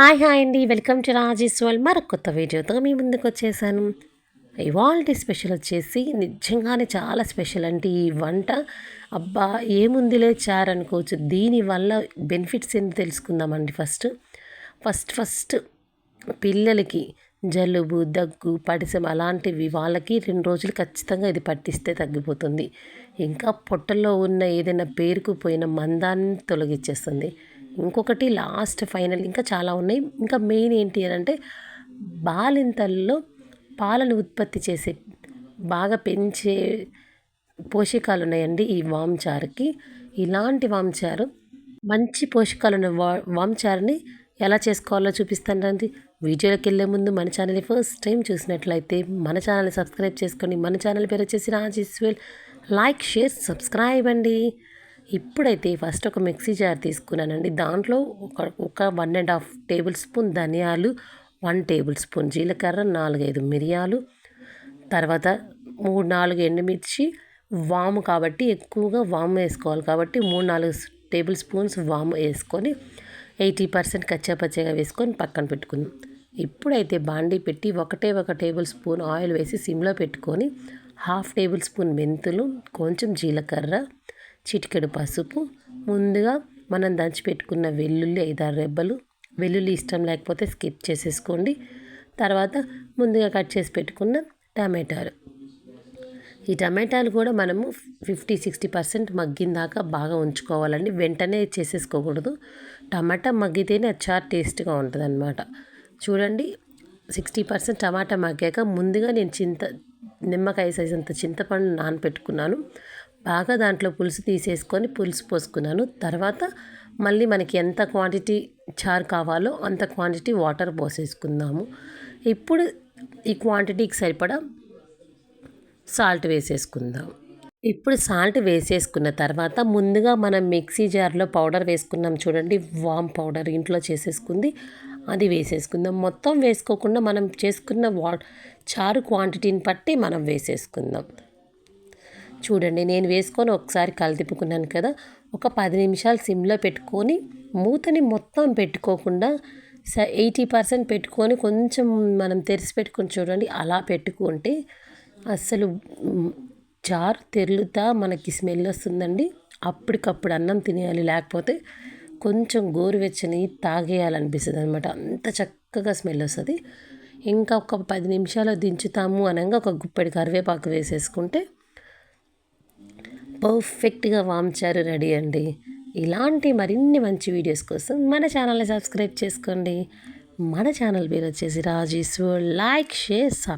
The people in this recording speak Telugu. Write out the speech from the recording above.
హాయ్ హాయ్ అండి. వెల్కమ్ టు రాజేశ్వల్ మరొక కొత్త వీడియోతో మీ ముందుకు వచ్చేసాను. ఇవాల్టి స్పెషల్ వచ్చేసి నిజంగానే చాలా స్పెషల్ అంటే ఈ వంట. అబ్బా ఏముందిలే చారు అనుకోవచ్చు దీనివల్ల బెనిఫిట్స్ ఏంటి తెలుసుకుందామండి ఫస్ట్. ఫస్ట్ ఫస్ట్ పిల్లలకి జలుబు దగ్గు పడిసం అలాంటివి వాళ్ళకి రెండు రోజులు ఖచ్చితంగా ఇది పట్టిస్తే తగ్గిపోతుంది. ఇంకా పొట్టలో ఉన్న ఏదైనా పేరుకుపోయిన మందాన్ని తొలగించేస్తుంది. ఇంకొకటి లాస్ట్ ఫైనల్ ఇంకా చాలా ఉన్నాయి. ఇంకా మెయిన్ ఏంటి అని అంటే బాలింతల్లో పాలను ఉత్పత్తి చేసే బాగా పెంచే పోషకాలు ఉన్నాయండి ఈ వాంచారుకి ఇలాంటి వాంచారు మంచి పోషకాలు ఉన్న వా వామ్చారుని ఎలా చేసుకోవాలో చూపిస్తాను రండి. వీడియోలోకి వెళ్ళే ముందు మన ఛానల్ని ఫస్ట్ టైం చూసినట్లయితే మన ఛానల్ని సబ్స్క్రైబ్ చేసుకోండి మన ఛానల్ పేరు వచ్చేసి రాజేశ్వల్ లైక్ షేర్ సబ్స్క్రైబ్ అండి. ఇప్పుడైతే ఫస్ట్ ఒక మిక్సీ జార్ తీసుకున్నానండి. దాంట్లో ఒక ఒక one and half tablespoon ధనియాలు వన్ టేబుల్ స్పూన్ జీలకర్ర నాలుగైదు మిరియాలు తర్వాత మూడు నాలుగు ఎండుమిర్చి వాము కాబట్టి ఎక్కువగా వాము వేసుకోవాలి కాబట్టి మూడు నాలుగు టేబుల్ స్పూన్స్ వాము వేసుకొని ఎయిటీ పర్సెంట్ కచ్చాపచ్చగా వేసుకొని పక్కన పెట్టుకుందాం. ఇప్పుడైతే బాండీ పెట్టి ఒకటే ఒక టేబుల్ స్పూన్ ఆయిల్ వేసి సిమ్లో పెట్టుకొని హాఫ్ టేబుల్ స్పూన్ మెంతులు కొంచెం జీలకర్ర చిటికెడు పసుపు. ముందుగా మనం దంచి పెట్టుకున్న వెల్లుల్లి ఐదారు రెబ్బలు. వెల్లుల్లి ఇష్టం లేకపోతే స్కిప్ చేసేసుకోండి. తర్వాత ముందుగా కట్ చేసి పెట్టుకున్న టమాటాలు. ఈ టమాటాలు కూడా మనము ఫిఫ్టీ సిక్స్టీ పర్సెంట్ మగ్గిన దాకా బాగా ఉంచుకోవాలండి. వెంటనే చేసేసుకోకూడదు. టమాటా మగ్గితేనే చాలా టేస్ట్గా ఉంటుంది అనమాట చూడండి సిక్స్టీ పర్సెంట్ టమాటా మగ్గాక ముందుగా నేను చింత నిమ్మకాయ సైజ్ అంత చింతపండు నానపెట్టుకున్నాను బాగా దాంట్లో పులుసు తీసేసుకొని పులుసు పోసుకున్నాను. తర్వాత మళ్ళీ మనకి ఎంత క్వాంటిటీ చారు కావాలో అంత క్వాంటిటీ వాటర్ పోసేసుకుందాము. ఇప్పుడు ఈ క్వాంటిటీకి సరిపడా సాల్ట్ వేసేసుకుందాం. ఇప్పుడు సాల్ట్ వేసేసుకున్న తర్వాత ముందుగా మనం మిక్సీ జార్లో పౌడర్ వేసుకున్నాం చూడండి వామ్ పౌడర్ ఇంట్లో చేసేసుకుంది. అది వేసేసుకుందాం. మొత్తం వేసుకోకుండా మనం చేసుకున్న వా చారు క్వాంటిటీని బట్టి మనం వేసేసుకుందాం. చూడండి నేను వేసుకొని ఒకసారి కలదిప్పుకున్నాను కదా ఒక పది నిమిషాలు సిమ్లో పెట్టుకొని మూతని మొత్తం పెట్టుకోకుండా స ఎయిటీ పర్సెంట్ పెట్టుకొని కొంచెం మనం తెరిచి పెట్టుకొని చూడండి అలా పెట్టుకుంటే అస్సలు చారు తెరులుతా మనకి స్మెల్ వస్తుందండి. అప్పటికప్పుడు అన్నం తినేయాలి లేకపోతే కొంచెం గోరువెచ్చని తాగేయాలనిపిస్తుంది అనమాట అంత చక్కగా స్మెల్ వస్తుంది. ఇంకా ఒక పది నిమిషాలు దించుతాము అనగా ఒక గుప్పెడు కరివేపాకు వేసేసుకుంటే పర్ఫెక్ట్గా వామ్చారు రెడీ అండి. ఇలాంటి మరిన్ని మంచి వీడియోస్ కోసం మన ఛానల్ని సబ్స్క్రైబ్ చేసుకోండి. మన ఛానల్ పేరు వచ్చేసి రాజేశ్వర్. Like share sub